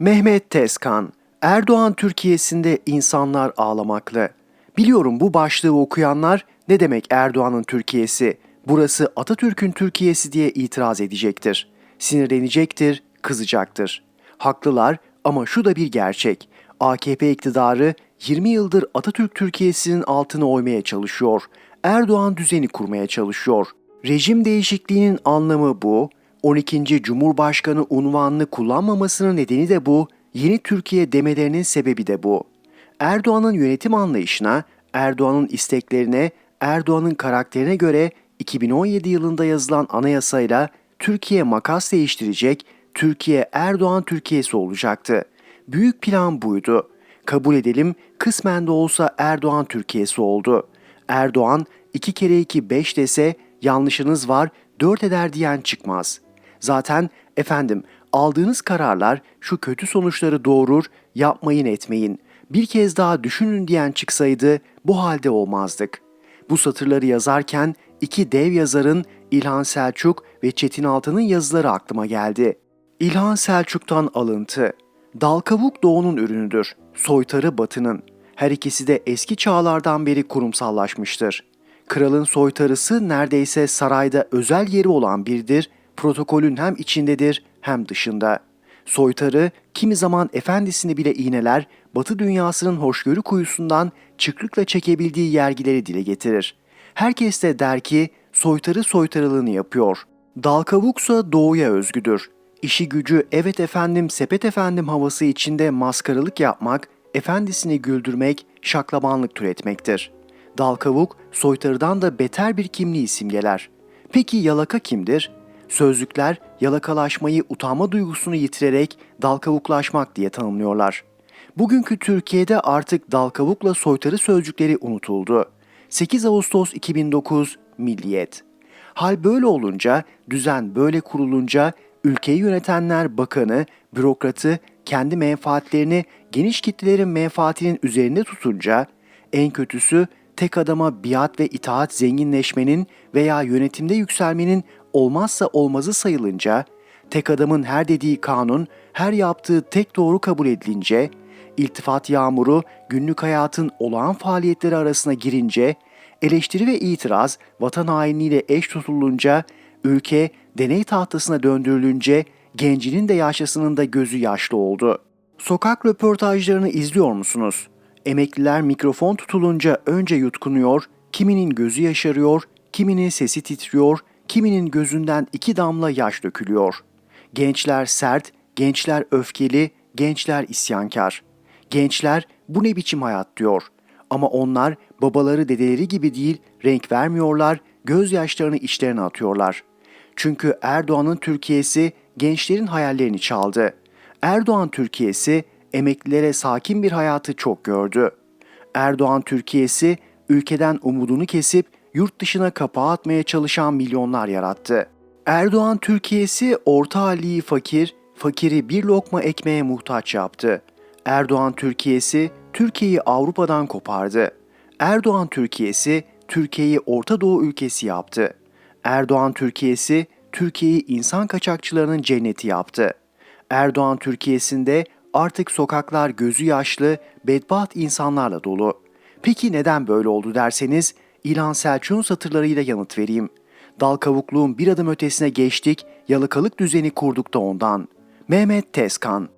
Mehmet Tezkan, Erdoğan Türkiye'sinde insanlar ağlamaklı. Biliyorum bu başlığı okuyanlar ne demek Erdoğan'ın Türkiye'si, burası Atatürk'ün Türkiye'si diye itiraz edecektir. Sinirlenecektir, kızacaktır. Haklılar ama şu da bir gerçek. AKP iktidarı 20 yıldır Atatürk Türkiye'sinin altını oymaya çalışıyor. Erdoğan düzeni kurmaya çalışıyor. Rejim değişikliğinin anlamı bu. 12. Cumhurbaşkanı unvanını kullanmamasının nedeni de bu. Yeni Türkiye demelerinin sebebi de bu. Erdoğan'ın yönetim anlayışına, Erdoğan'ın isteklerine, Erdoğan'ın karakterine göre 2017 yılında yazılan anayasayla Türkiye makas değiştirecek, Türkiye Erdoğan Türkiye'si olacaktı. Büyük plan buydu. Kabul edelim kısmen de olsa Erdoğan Türkiye'si oldu. Erdoğan 2 kere 2 5 dese yanlışınız var 4 eder diyen çıkmaz. Zaten efendim aldığınız kararlar şu kötü sonuçları doğurur yapmayın etmeyin. Bir kez daha düşünün diyen çıksaydı bu halde olmazdık. Bu satırları yazarken iki dev yazarın İlhan Selçuk ve Çetin Altan'ın yazıları aklıma geldi. İlhan Selçuk'tan alıntı. Dal doğunun ürünüdür. Soytarı batının. Her ikisi de eski çağlardan beri kurumsallaşmıştır. Kralın soytarısı neredeyse sarayda özel yeri olan biridir, protokolün hem içindedir hem dışında. Soytarı kimi zaman efendisini bile iğneler, batı dünyasının hoşgörü kuyusundan çıkrıkla çekebildiği yergileri dile getirir. Herkes de der ki soytarı soytarılığını yapıyor. Dal kavuksa doğuya özgüdür. İşi gücü evet efendim sepet efendim havası içinde maskaralık yapmak, efendisini güldürmek, şaklabanlık türetmektir. Dal kavuk soytarıdan da beter bir kimliği simgeler. Peki yalaka kimdir? Sözlükler yalakalaşmayı utanma duygusunu yitirerek dalkavuklaşmak diye tanımlıyorlar. Bugünkü Türkiye'de artık dalkavukla soytarı sözcükleri unutuldu. 8 Ağustos 2009 Milliyet Hal böyle olunca, düzen böyle kurulunca ülkeyi yönetenler bakanı, bürokratı kendi menfaatlerini geniş kitlelerin menfaatinin üzerinde tutunca en kötüsü tek adama biat ve itaat zenginleşmenin veya yönetimde yükselmenin olmazsa olmazı sayılınca, tek adamın her dediği kanun, her yaptığı tek doğru kabul edilince, iltifat yağmuru günlük hayatın olağan faaliyetleri arasına girince, eleştiri ve itiraz vatan hainliğiyle eş tutulunca, ülke deney tahtasına döndürülünce gencinin de yaşlısının da gözü yaşlı oldu. Sokak röportajlarını izliyor musunuz? Emekliler mikrofon tutulunca önce yutkunuyor, kiminin gözü yaşarıyor, kiminin sesi titriyor, kiminin gözünden iki damla yaş dökülüyor. Gençler sert, gençler öfkeli, gençler isyankar. Gençler bu ne biçim hayat diyor. Ama onlar babaları dedeleri gibi değil renk vermiyorlar, gözyaşlarını içlerine atıyorlar. Çünkü Erdoğan'ın Türkiye'si gençlerin hayallerini çaldı. Erdoğan Türkiye'si emeklilere sakin bir hayatı çok gördü. Erdoğan Türkiye'si ülkeden umudunu kesip yurt dışına kapağı atmaya çalışan milyonlar yarattı. Erdoğan Türkiye'si orta halliyi fakir, fakiri bir lokma ekmeğe muhtaç yaptı. Erdoğan Türkiye'si Türkiye'yi Avrupa'dan kopardı. Erdoğan Türkiye'si Türkiye'yi Orta Doğu ülkesi yaptı. Erdoğan Türkiye'si Türkiye'yi insan kaçakçılarının cenneti yaptı. Erdoğan Türkiye'sinde artık sokaklar gözü yaşlı, bedbaht insanlarla dolu. Peki neden böyle oldu derseniz İlhan Selçuk'un satırlarıyla yanıt vereyim. Dal kavukluğun bir adım ötesine geçtik, yalakalık düzeni kurduk da ondan. Mehmet Tezkan